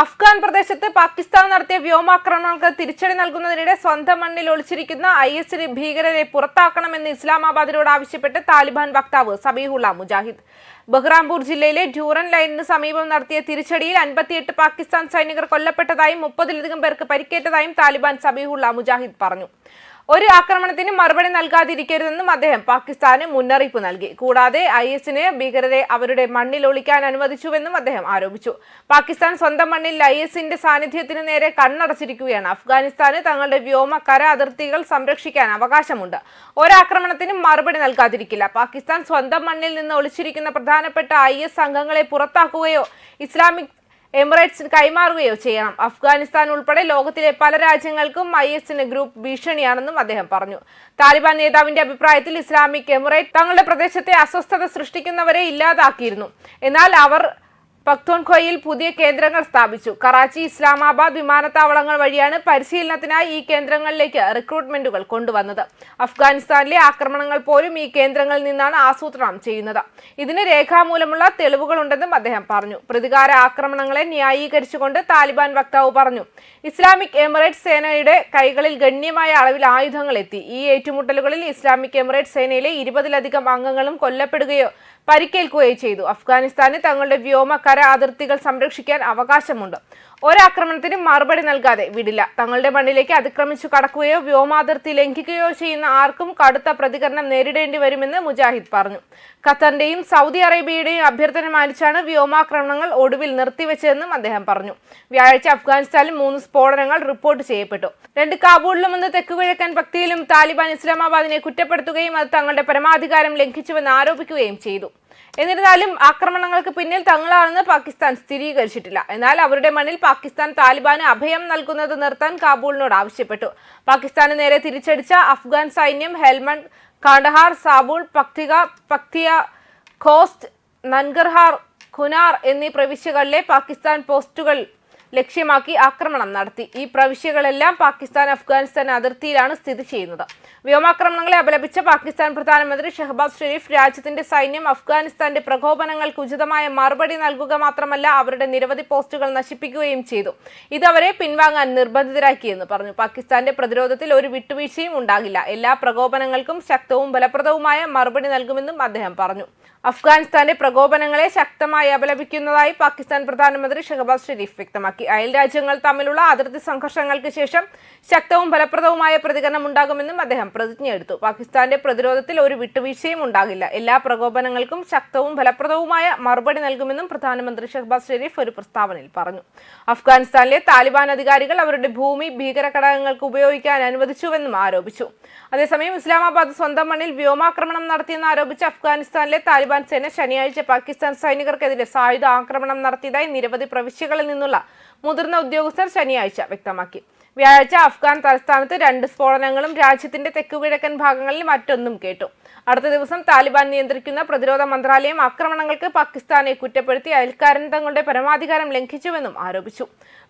അഫ്ഗാൻ പ്രദേശത്ത് പാകിസ്ഥാൻ നടത്തിയ വ്യോമാക്രമണങ്ങൾക്ക് തിരിച്ചടി നൽകുന്നതിനിടെ സ്വന്തം മണ്ണിൽ ഒളിച്ചിരിക്കുന്ന ഐ എസിന് ഭീകരരെ പുറത്താക്കണമെന്ന് ഇസ്ലാമാബാദിനോട് ആവശ്യപ്പെട്ട് താലിബാൻ വക്താവ് സബീഹുള്ള മുജാഹിദ്. ബഹ്റാംപൂർ ജില്ലയിലെ ഡ്യൂറൻ ലൈനിന് സമീപം നടത്തിയ തിരിച്ചടിയിൽ അൻപത്തിയെട്ട് പാകിസ്ഥാൻ സൈനികർ കൊല്ലപ്പെട്ടതായും മുപ്പതിലധികം പേർക്ക് പരിക്കേറ്റതായും താലിബാൻ സബീഹുള്ള മുജാഹിദ് പറഞ്ഞു. ഒരു ആക്രമണത്തിന് മറുപടി നൽകാതിരിക്കരുതെന്നും അദ്ദേഹം പാകിസ്ഥാന് മുന്നറിയിപ്പ് നൽകി. കൂടാതെ ഐ എസിന് ഭീകരരെ അവരുടെ മണ്ണിൽ ഒളിക്കാൻ അനുവദിച്ചുവെന്നും അദ്ദേഹം ആരോപിച്ചു. പാകിസ്ഥാൻ സ്വന്തം മണ്ണിൽ ഐ എസിന്റെ സാന്നിധ്യത്തിന് നേരെ കണ്ണടച്ചിരിക്കുകയാണ്. അഫ്ഗാനിസ്ഥാന് തങ്ങളുടെ വ്യോമ കര അതിർത്തികൾ സംരക്ഷിക്കാൻ അവകാശമുണ്ട്. ഒരാക്രമണത്തിനും മറുപടി നൽകാതിരിക്കില്ല. പാകിസ്ഥാൻ സ്വന്തം മണ്ണിൽ നിന്ന് ഒളിച്ചിരിക്കുന്ന പ്രധാനപ്പെട്ട ഐ എസ് അംഗങ്ങളെ പുറത്താക്കുകയോ ഇസ്ലാമിക് എമിറേറ്റ്സിന് കൈമാറുകയോ ചെയ്യണം. അഫ്ഗാനിസ്ഥാൻ ഉൾപ്പെടെ ലോകത്തിലെ പല രാജ്യങ്ങൾക്കും ഐ എസിന് ഗ്രൂപ്പ് ഭീഷണിയാണെന്നും അദ്ദേഹം പറഞ്ഞു. താലിബാൻ നേതാവിന്റെ അഭിപ്രായത്തിൽ ഇസ്ലാമിക് എമിറേറ്റ് തങ്ങളുടെ പ്രദേശത്തെ അസ്വസ്ഥത സൃഷ്ടിക്കുന്നവരെ ഇല്ലാതാക്കിയിരുന്നു. എന്നാൽ അവർ പക്തോൺഖോയിൽ പുതിയ കേന്ദ്രങ്ങൾ സ്ഥാപിച്ചു. കറാച്ചി ഇസ്ലാമാബാദ് വിമാനത്താവളങ്ങൾ വഴിയാണ് പരിശീലനത്തിനായി ഈ കേന്ദ്രങ്ങളിലേക്ക് റിക്രൂട്ട്മെന്റുകൾ കൊണ്ടുവന്നത്. അഫ്ഗാനിസ്ഥാനിലെ ആക്രമണങ്ങൾ പോലും ഈ കേന്ദ്രങ്ങളിൽ നിന്നാണ് ആസൂത്രണം ചെയ്യുന്നത്. ഇതിന് രേഖാമൂലമുള്ള തെളിവുകളുണ്ടെന്നും അദ്ദേഹം പറഞ്ഞു. പ്രതികാര ആക്രമണങ്ങളെ ന്യായീകരിച്ചുകൊണ്ട് താലിബാൻ വക്താവ് പറഞ്ഞു. ഇസ്ലാമിക് എമിറേറ്റ്സ് സേനയുടെ കൈകളിൽ ഗണ്യമായ അളവിൽ ആയുധങ്ങൾ എത്തി. ഈ ഏറ്റുമുട്ടലുകളിൽ ഇസ്ലാമിക് എമിറേറ്റ്സ് സേനയിലെ ഇരുപതിലധികം അംഗങ്ങളും കൊല്ലപ്പെടുകയോ പരിക്കേൽക്കുകയോ ചെയ്തു. അഫ്ഗാനിസ്ഥാന് തങ്ങളുടെ വ്യോമ കര അതിർത്തികൾ സംരക്ഷിക്കാൻ അവകാശമുണ്ട്. ഒരാക്രമണത്തിനും മറുപടി നൽകാതെ വിടില്ല. തങ്ങളുടെ മണ്ണിലേക്ക് അതിക്രമിച്ചു കടക്കുകയോ വ്യോമാതിർത്തി ലംഘിക്കുകയോ ചെയ്യുന്ന ആർക്കും കടുത്ത പ്രതികരണം നേരിടേണ്ടി വരുമെന്ന് മുജാഹിദ് പറഞ്ഞു. ഖത്തറിന്റെയും സൗദി അറേബ്യയുടെയും അഭ്യർത്ഥന മാനിച്ചാണ് വ്യോമാക്രമണങ്ങൾ ഒടുവിൽ നിർത്തിവെച്ചതെന്നും അദ്ദേഹം പറഞ്ഞു. വ്യാഴാഴ്ച അഫ്ഗാനിസ്ഥാനിൽ മൂന്ന് സ്ഫോടനങ്ങൾ റിപ്പോർട്ട് ചെയ്യപ്പെട്ടു. രണ്ട് കാബൂളിലും ഒന്ന് തെക്കുകിഴക്കൻ പക്തിയിലും താലിബാൻ ഇസ്ലാമാബാദിനെ കുറ്റപ്പെടുത്തുകയും അത് തങ്ങളുടെ പരമാധികാരം ലംഘിച്ചുവെന്ന് ആരോപിക്കുകയും ചെയ്തു. എന്നിരുന്നാലും ആക്രമണങ്ങൾക്ക് പിന്നിൽ തങ്ങളാണെന്ന് പാകിസ്ഥാൻ സ്ഥിരീകരിച്ചിട്ടില്ല. എന്നാൽ അവരുടെ മണ്ണിൽ പാകിസ്ഥാൻ താലിബാന് അഭയം നൽകുന്നത് നിർത്താൻ കാബൂളിനോട് ആവശ്യപ്പെട്ടു. പാകിസ്ഥാന് നേരെ തിരിച്ചടിച്ച അഫ്ഗാൻ സൈന്യം ഹെൽമണ്ട് കാണ്ഡഹാർ സാബൂൾ പക്തിക പക്തിയ ഖോസ്റ്റ് നൻഗർഹാർ ഖുനാർ എന്നീ പ്രവിശ്യകളിലെ പാകിസ്ഥാൻ പോസ്റ്റുകൾ ലക്ഷ്യമാക്കി ആക്രമണം നടത്തി. ഈ പ്രവിശ്യകളെല്ലാം പാകിസ്ഥാൻ അഫ്ഗാനിസ്ഥാൻ അതിർത്തിയിലാണ് സ്ഥിതി ചെയ്യുന്നത്. വ്യോമാക്രമണങ്ങളെ അപലപിച്ച പാകിസ്ഥാൻ പ്രധാനമന്ത്രി ഷഹബാസ് ഷെരീഫ് രാജ്യത്തിന്റെ സൈന്യം അഫ്ഗാനിസ്ഥാന്റെ പ്രകോപനങ്ങൾക്ക് ഉചിതമായ മറുപടി നൽകുക മാത്രമല്ല അവരുടെ നിരവധി പോസ്റ്റുകൾ നശിപ്പിക്കുകയും ചെയ്തു. ഇത് അവരെ പിൻവാങ്ങാൻ നിർബന്ധിതരാക്കിയെന്ന് പറഞ്ഞു. പാകിസ്ഥാന്റെ പ്രതിരോധത്തിൽ ഒരു വിട്ടുവീഴ്ചയും ഉണ്ടാകില്ല. എല്ലാ പ്രകോപനങ്ങൾക്കും ശക്തവും ഫലപ്രദവുമായ മറുപടി നൽകുമെന്നും അദ്ദേഹം പറഞ്ഞു. അഫ്ഗാനിസ്ഥാന്റെ പ്രകോപനങ്ങളെ ശക്തമായി അപലപിക്കുന്നതായി പാകിസ്ഥാൻ പ്രധാനമന്ത്രി ഷഹബാസ് ഷെരീഫ് വ്യക്തമാക്കി. അയൽ രാജ്യങ്ങൾ തമ്മിലുള്ള അതിർത്തി സംഘർഷങ്ങൾക്ക് ശേഷം ശക്തവും ഫലപ്രദവുമായ പ്രതികരണം ഉണ്ടാകുമെന്നും അദ്ദേഹം പ്രതിജ്ഞയെടുത്തു പാകിസ്ഥാന്റെ പ്രതിരോധത്തിൽ ഒരു വിട്ടുവീഴ്ചയും ഉണ്ടാകില്ല. എല്ലാ പ്രകോപനങ്ങൾക്കും ശക്തവും ഫലപ്രദവുമായ മറുപടി നൽകുമെന്നും പ്രധാനമന്ത്രി ഷെഹ്ബാസ് ഷെരീഫ് ഒരു പ്രസ്താവനയിൽ പറഞ്ഞു. അഫ്ഗാനിസ്ഥാനിലെ താലിബാൻ അധികാരികൾ അവരുടെ ഭൂമി ഭീകര ഘടകങ്ങൾക്ക് ഉപയോഗിക്കാൻ അനുവദിച്ചുവെന്നും ആരോപിച്ചു. അതേസമയം ഇസ്ലാമാബാദ് സ്വന്തം മണ്ണിൽ വ്യോമാക്രമണം നടത്തിയെന്ന് ആരോപിച്ച് അഫ്ഗാനിസ്ഥാനിലെ താലിബാൻ സേന ശനിയാഴ്ച പാകിസ്ഥാൻ സൈനികർക്കെതിരെ സായുധ ആക്രമണം നടത്തിയതായി നിരവധി പ്രവിശ്യകളിൽ നിന്നുള്ള മുതിർന്ന ഉദ്യോഗസ്ഥർ ശനിയാഴ്ച വ്യക്തമാക്കി. വ്യാഴാഴ്ച അഫ്ഗാൻ തലസ്ഥാനത്ത് രണ്ട് സ്ഫോടനങ്ങളും രാജ്യത്തിന്റെ തെക്കു കിഴക്കൻ ഭാഗങ്ങളിൽ മറ്റൊന്നും കേട്ടു. അടുത്ത ദിവസം താലിബാൻ നിയന്ത്രിക്കുന്ന പ്രതിരോധ മന്ത്രാലയം ആക്രമണങ്ങൾക്ക് പാകിസ്ഥാനെ കുറ്റപ്പെടുത്തി അയൽക്കാരൻ തങ്ങളുടെ പരമാധികാരം ലംഘിച്ചുവെന്നും ആരോപിച്ചു.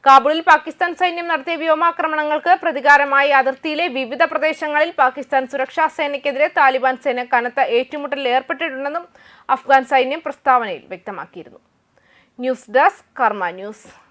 കാബൂളിൽ പാകിസ്ഥാൻ സൈന്യം നടത്തിയ വ്യോമാക്രമണങ്ങൾക്ക് പ്രതികാരമായി അതിർത്തിയിലെ വിവിധ പ്രദേശങ്ങളിൽ പാകിസ്ഥാൻ സുരക്ഷാ സേനയ്ക്കെതിരെ താലിബാൻ സേന കനത്ത ഏറ്റുമുട്ടലിൽ ഏർപ്പെട്ടിട്ടുണ്ടെന്നും അഫ്ഗാൻ സൈന്യം പ്രസ്താവനയിൽ വ്യക്തമാക്കിയിരുന്നു. News desk Karma news.